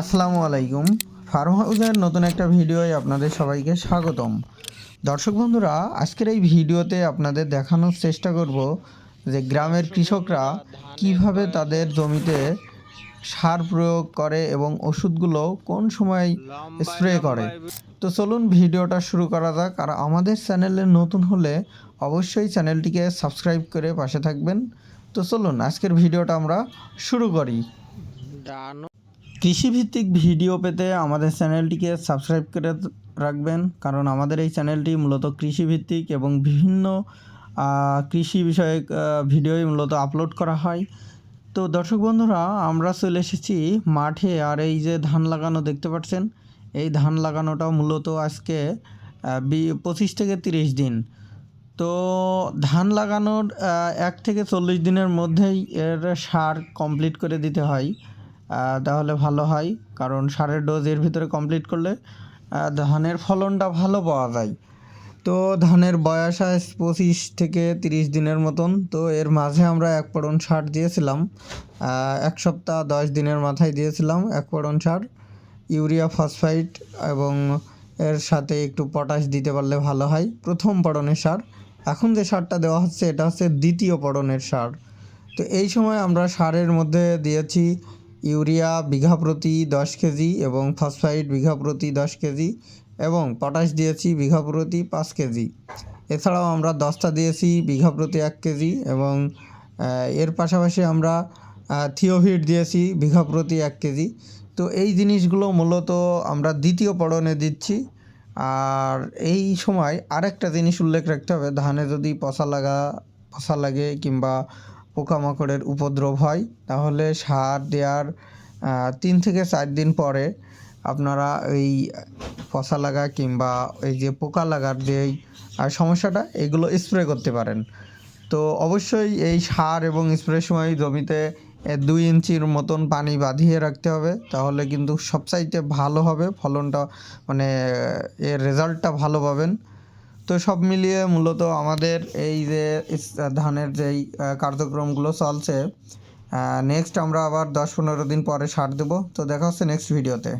আসসালামু আলাইকুম। ফার্ম হাউসের নতুন একটা ভিডিওয় আপনাদের সবাইকে স্বাগতম। দর্শক বন্ধুরা, আজকের এই ভিডিওতে আপনাদের দেখানোর চেষ্টা করব যে গ্রামের কৃষকরা কীভাবে তাদের জমিতে সার প্রয়োগ করে এবং ওষুধগুলো কোন সময় স্প্রে করে। তো চলুন ভিডিওটা শুরু করা যাক। আর আমাদের চ্যানেলে নতুন হলে অবশ্যই চ্যানেলটিকে সাবস্ক্রাইব করে পাশে থাকবেন। তো চলুন, আজকের ভিডিওটা আমরা শুরু করি। কৃষিভিত্তিক ভিডিও পেতে আমাদের চ্যানেলটিকে সাবস্ক্রাইব করে রাখবেন, কারণ আমাদের এই চ্যানেলটি মূলত কৃষিভিত্তিক এবং বিভিন্ন কৃষি বিষয়ক ভিডিওই মূলত আপলোড করা হয়। তো দর্শক বন্ধুরা, আমরা চলে এসেছি মাঠে, আর এই যে ধান লাগানো দেখতে পাচ্ছেন, এই ধান লাগানোটা মূলত আজকে পঁচিশ থেকে তিরিশ দিন। তো ধান লাগানোর এক থেকে চল্লিশ দিনের মধ্যেই এর সার কমপ্লিট করে দিতে হয়। তাহলে ভালো হয়। কারণ সারের ডোজ এর ভিতরে কমপ্লিট করলে ধানের ফলনটা ভালো পাওয়া যায়। তো ধানের বয়স আজ পঁচিশ থেকে তিরিশ দিনের মতন। তো এর মাঝে আমরা এক পড়ন সার দিয়েছিলাম। এক সপ্তাহ দশ দিনের মাথায় দিয়েছিলাম এক পড়ন সার। ইউরিয়া ফসফাইট এবং এর সাথে একটু পটাশ দিতে পারলে ভালো হয়। প্রথম পড়নের সার। এখন যে সারটা দেওয়া হচ্ছে, এটা হচ্ছে দ্বিতীয় পড়নের সার। তো এই সময় আমরা সারের মধ্যে দিয়েছি ইউরিয়া বিঘা প্রতি দশ কেজি এবং ফসফাইট বিঘা প্রতি দশ কেজি এবং পটাশ দিয়েছি বিঘা প্রতি পাঁচ কেজি। এছাড়াও আমরা দস্তা দিয়েছি বিঘা প্রতি এক কেজি এবং এর পাশাপাশি আমরা থিওভিট দিয়েছি বিঘা প্রতি এক কেজি। তো এই জিনিসগুলো মূলত আমরা দ্বিতীয় পড়নে দিচ্ছি। আর এই সময় আরেকটা জিনিস উল্লেখ রাখতে হবে, ধানে যদি পচা লাগা, পচা লাগে কিংবা পোকামাকড়ের উপদ্রব হয়, তাহলে সার দেওয়ার তিন থেকে চার দিন পরে আপনারা এই পচা লাগা কিংবা এই যে পোকা লাগার যে সমস্যাটা, এগুলো স্প্রে করতে পারেন। তো অবশ্যই এই সার এবং স্প্রের সময় জমিতে দুই ইঞ্চির মতন পানি বাঁধিয়ে রাখতে হবে, তাহলে কিন্তু সবচাইতে ভালো হবে ফলনটা মানে এর রেজাল্টটা ভালো পাবেন। তো সব মিলিয়ে মূলত আমাদের এই যে ধানের যেই কার্যক্রমগুলো চলছে নেক্সট আমরা আবার দশ পনেরো দিন পরে সার দেবো। তো দেখা হচ্ছে নেক্সট ভিডিওতে